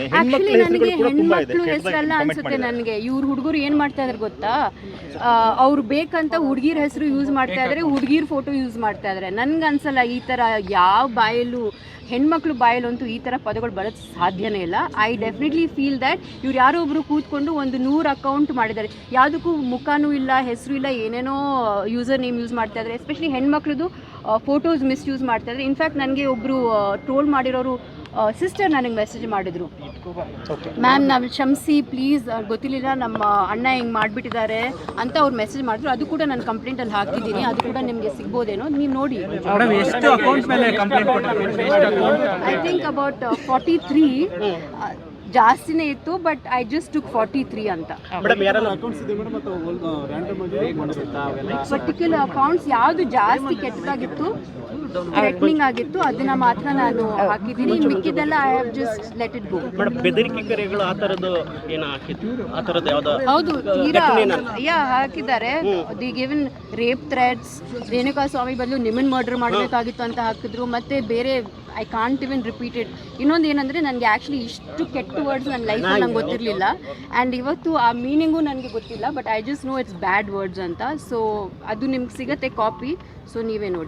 ಹೇಳ್ತೇನೆ. ಆಕ್ಚುಲಿ ಹೆಣ್ಮಕ್ಳ ನನಗೆ ಹೆಣ್ಮಕ್ಳು ಹೆಸರಲ್ಲ ಅನ್ಸುತ್ತೆ ನನಗೆ. ಇವ್ರ ಹುಡುಗರು ಏನ್ ಮಾಡ್ತಾ ಇದಾರೆ ಗೊತ್ತಾ? ಅವ್ರು ಬೇಕಂತ ಹುಡುಗಿರ ಹೆಸರು ಯೂಸ್ ಮಾಡ್ತಾ ಇದಾರೆ ಹುಡುಗಿರ್ ಫೋಟೋ ಯೂಸ್ ಮಾಡ್ತಾ ಇದಾರೆ. ನನ್ಗೆ ಅನ್ಸಲ್ಲ ಈ ತರ ಯಾವ ಬಾಯಲ್ಲೂ ಹೆಣ್ಮಕ್ಳು ಬಾಯಲ್ಲಂತೂ ಈ ತರ ಪದಗಳು ಬರೋದು ಸಾಧ್ಯನೇ ಇಲ್ಲ. ಐ ಡೆಫಿನೆಟ್ಲಿ ಫೀಲ್ ದ್ಯಾಟ್ ಇವ್ರು ಯಾರೋ ಒಬ್ರು ಕೂತ್ಕೊಂಡು ಒಂದು ನೂರು ಅಕೌಂಟ್ ಮಾಡಿದ್ದಾರೆ. ಯಾವುದಕ್ಕೂ ಮುಖನೂ ಇಲ್ಲ ಹೆಸರು ಇಲ್ಲ ಏನೇನೋ ಯೂಸರ್ ನೇಮ್ ಯೂಸ್ ಮಾಡ್ತಾ ಇದ್ದಾರೆ ಎಸ್ಪೆಷಲಿ ಹೆಣ್ಮಕ್ಳದು ಫೋಟೋಸ್ ಮಿಸ್ಯೂಸ್ ಮಾಡ್ತಾ ಇದ್ದಾರೆ ಇನ್ಫ್ಯಾಕ್ಟ್ ನನಗೆ ಒಬ್ಬರು ಟ್ರೋಲ್ ಮಾಡಿರೋರು ಸಿಸ್ಟರ್ ನನಗೆ ಮೆಸೇಜ್ ಮಾಡಿದ್ರು. ಮ್ಯಾಮ್ ನಾವು ಕ್ಷಮಿಸಿ ಪ್ಲೀಸ್ ಗೊತ್ತಿರಲಿಲ್ಲ ನಮ್ಮ ಅಣ್ಣ ಹಿಂಗೆ ಮಾಡಿಬಿಟ್ಟಿದ್ದಾರೆ ಅಂತ ಅವ್ರು ಮೆಸೇಜ್ ಮಾಡಿದ್ರು. ಅದು ಕೂಡ ನಾನು ಕಂಪ್ಲೇಂಟಲ್ಲಿ ಹಾಕಿದ್ದೀನಿ ಅದು ಕೂಡ ನಿಮಗೆ ಸಿಗ್ಬೋದೇನೋ? ನೀವು ನೋಡಿ. ಮೇಡಮ್ ಎಷ್ಟು ಅಕೌಂಟ್ ಮೇಲೆ ಕಂಪ್ಲೇಂಟ್ ಕೊಟ್ಟಿದ್ದೀರಿ? I think about forty three ಜಾಸ್ತಿನೇ ಇತ್ತು but I just took forty three ಅಂತ ಪರ್ಟಿಕ್ಯುಲರ್ ಅಕೌಂಟ್ಸ್ ಯಾವುದು ಜಾಸ್ತಿ ಕೆಟ್ಟದಾಗಿತ್ತು? ಥ್ರೆಟ್ನಿಂಗ್ ಆಗಿತ್ತು ಅದನ್ನ ಮಾತ್ರ ನಾನು ಹಾಕಿದ್ದೀನಿ. ಮಿಕ್ಕಿದೆಲ್ಲ I have just let it go madam ಬೆದರಿಕೆ ಕರೆಗಳು ಆ ಥರದ್ದು ಏನು ಹಾಕಿತ್ತು ಆ ಥರದ್ದು ಯಾವ್ದು ಹೌದು ತೀರಾ ಯಾ ಹಾಕಿದ್ದಾರೆ. The given rape threats Renuka Swami ಬದಲು ನಿಮ್ಮನ್ ಮರ್ಡರ್ ಮಾಡಬೇಕಾಗಿತ್ತು ಅಂತ ಹಾಕಿದ್ರು. ಮತ್ತೆ ಬೇರೆ ಐ ಕಾಂಟ್ ಇವನ್ ರಿಪೀಟೆಡ್ ಇನ್ನೊಂದು ಏನಂದ್ರೆ ನನಗೆ ಆಕ್ಚುಲಿ ಇಷ್ಟು ಕೆಟ್ಟ ವರ್ಡ್ಸ್ ನನ್ನ ಲೈಫ್ ನಂಗೆ ಗೊತ್ತಿರಲಿಲ್ಲ. ಆ್ಯಂಡ್ ಇವತ್ತು ಆ ಮೀನಿಂಗು ನನಗೆ ಗೊತ್ತಿಲ್ಲ but I just know it's bad words ಅಂತ. ಸೊ ಅದು ನಿಮ್ಗೆ ಸಿಗತ್ತೆ ಕಾಪಿ ಸೊ ನೀವೇ ನೋಡಿ.